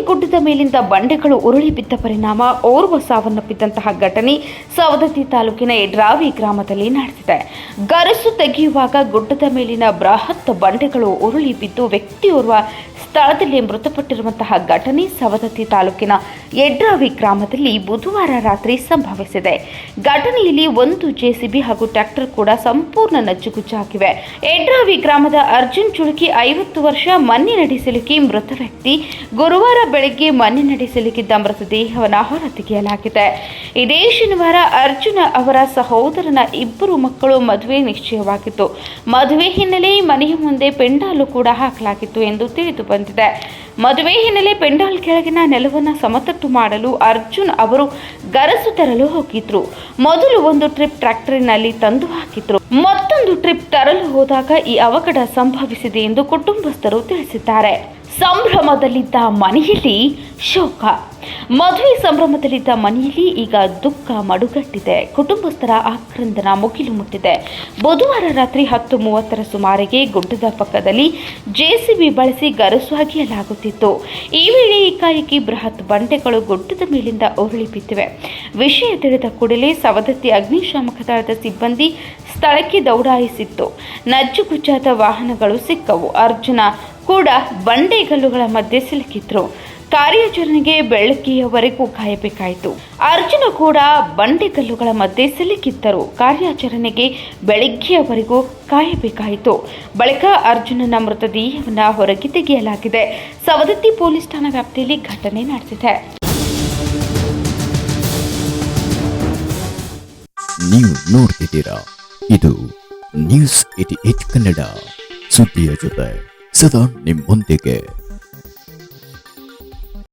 ಗುಡ್ಡದ ಮೇಲಿಂದ ಬಂಡೆಗಳು ಉರುಳಿ ಬಿದ್ದ ಪರಿಣಾಮ. ಓರ್ವ ಸಾವನ್ನಪ್ಪಿದ್ದಂತಹ ಘಟನೆ ಸವದತ್ತಿ ತಾಲೂಕಿನ ಎಡ್ರಾವಿ ಗ್ರಾಮದಲ್ಲಿ ನಡೆದಿದೆ. ಗರಸು ತೆಗೆಯುವಾಗ ಗುಡ್ಡದ ಮೇಲಿನ ಬೃಹತ್ ಬಂಡೆಗಳು ಉರುಳಿ ಬಿದ್ದು ವ್ಯಕ್ತಿಯೋರ್ವ ಸ್ಥಳದಲ್ಲಿ ಮೃತಪಟ್ಟಿರುವಂತಹ ಘಟನೆ ಸವದತ್ತಿ ತಾಲೂಕಿನ ಎಡ್ರಾವಿ ಗ್ರಾಮದಲ್ಲಿ ಬುಧವಾರ ರಾತ್ರಿ ಸಂಭವಿಸಿದೆ. ಘಟನೆಯಲ್ಲಿ ಒಂದು ಜೆಸಿಬಿ ಹಾಗೂ ಟ್ರ್ಯಾಕ್ಟರ್ ಕೂಡ ಸಂಪೂರ್ಣ ನಜ್ಜುಗುಜ್ಜಾಗಿವೆ ಎಡ್ರಾವಿ ಗ್ರಾಮದ ಅರ್ಜುನ್ ಚುಳುಕಿ ಐವತ್ತು ವರ್ಷ ಮಣ್ಣಿನಡಿ ಸಿಲುಕಿ ಮೃತ ವ್ಯಕ್ತಿ ಗುರುವಾರ ಬೆಳಗ್ಗೆ ಮನೆ ನಡೆಸಲಿಕ್ಕಿದ್ದ ಮೃತದೇಹವನ್ನು ಹೊರತೆಗೆಯಲಾಗಿದೆ. ಇದೇ ಶನಿವಾರ ಅರ್ಜುನ ಅವರ ಸಹೋದರನ ಇಬ್ಬರು ಮಕ್ಕಳು ಮದುವೆ ನಿಶ್ಚಯವಾಗಿತ್ತು. ಮದುವೆ ಹಿನ್ನೆಲೆ ಮನೆಯ ಮುಂದೆ ಪೆಂಡಾಲು ಕೂಡ ಹಾಕಲಾಗಿತ್ತು ಎಂದು ತಿಳಿದು ಬಂದಿದೆ. ಮದುವೆ ಹಿನ್ನೆಲೆ ಪೆಂಡಾಲ್ ಕೆಳಗಿನ ನೆಲವನ್ನು ಸಮತಟ್ಟು ಮಾಡಲು ಅರ್ಜುನ್ ಅವರು ಗರಸು ತರಲು ಹೋಗಿದ್ರು. ಮೊದಲು ಒಂದು ಟ್ರಿಪ್ ಟ್ರ್ಯಾಕ್ಟರಿನಲ್ಲಿ ತಂದು ಹಾಕಿದ್ರು. ಮತ್ತೊಂದು ಟ್ರಿಪ್ ತರಲು ಹೋದಾಗ ಈ ಅವಘಡ ಸಂಭವಿಸಿದೆ ಎಂದು ಕುಟುಂಬಸ್ಥರು ತಿಳಿಸಿದ್ದಾರೆ. ಸಂಭ್ರಮದಲ್ಲಿದ್ದ ಮನೆಯಲ್ಲಿ ಶೋಕ. ಮದುವೆ ಸಂಭ್ರಮದಲ್ಲಿದ್ದ ಮನೆಯಲ್ಲಿ ಈಗ ದುಃಖ ಮಡುಗಟ್ಟಿದೆ. ಕುಟುಂಬಸ್ಥರ ಆಕ್ರಂದನ ಮುಗಿಲು ಮುಟ್ಟಿದೆ. ಬುಧವಾರ ರಾತ್ರಿ ಹತ್ತು ಮೂವತ್ತರ ಸುಮಾರಿಗೆ ಗುಡ್ಡದ ಪಕ್ಕದಲ್ಲಿ ಜೆಸಿಬಿ ಬಳಸಿ ಗರಸು ಅಗೆಯಲಾಗುತ್ತಿತ್ತು. ಈ ವೇಳೆ ಏಕಾಏಕಿ ಬೃಹತ್ ಬಂಡೆಗಳು ಗುಡ್ಡದ ಮೇಲಿಂದ ಉರುಳಿ ಬಿದ್ದಿವೆ. ವಿಷಯ ತಿಳಿದ ಕೂಡಲೇ ಸವದತ್ತಿ ಅಗ್ನಿಶಾಮಕ ದಳದ ಸಿಬ್ಬಂದಿ ಸ್ಥಳಕ್ಕೆ ದೌಡಾಯಿಸಿತ್ತು. ನಜ್ಜುಗುಜ್ಜಾದ ವಾಹನಗಳು ಸಿಕ್ಕವು. ಅರ್ಜುನ ಕೂಡ ಬಂಡೆಗಲ್ಲುಗಳ ಮಧ್ಯೆ ಸಿಲುಕಿದ್ರು. ಕಾರ್ಯಾಚರಣೆಗೆ ಬೆಳಗ್ಗೆಯವರೆಗೂ ಕಾಯಬೇಕಾಯಿತು. ಅರ್ಜುನ ಕೂಡ ಬಂಡೆಗಲ್ಲುಗಳ ಮಧ್ಯೆ ಸಿಲುಕಿದ್ದರು. ಕಾರ್ಯಾಚರಣೆಗೆ ಬೆಳಗ್ಗೆಯವರೆಗೂ ಕಾಯಬೇಕಾಯಿತು. ಬಳಿಕ ಅರ್ಜುನನ ಮೃತದೇಹವನ್ನು ಹೊರಗೆ ತೆಗೆಯಲಾಗಿದೆ. ಸವದತ್ತಿ ಪೊಲೀಸ್ ಠಾಣಾ ವ್ಯಾಪ್ತಿಯಲ್ಲಿ ಘಟನೆ ನಡೆದಿದೆ. ನೀವು ನೋಡ್ತಿದ್ದೀರಾ? ಇದು ನ್ಯೂಸ್ ಏಟಿ ಏಟ್ ಕನ್ನಡ ಸುದ್ದಿಯ ಜೊತೆ. ಸದಾ ನಿಮ್ಮೊಂದಿಗೆ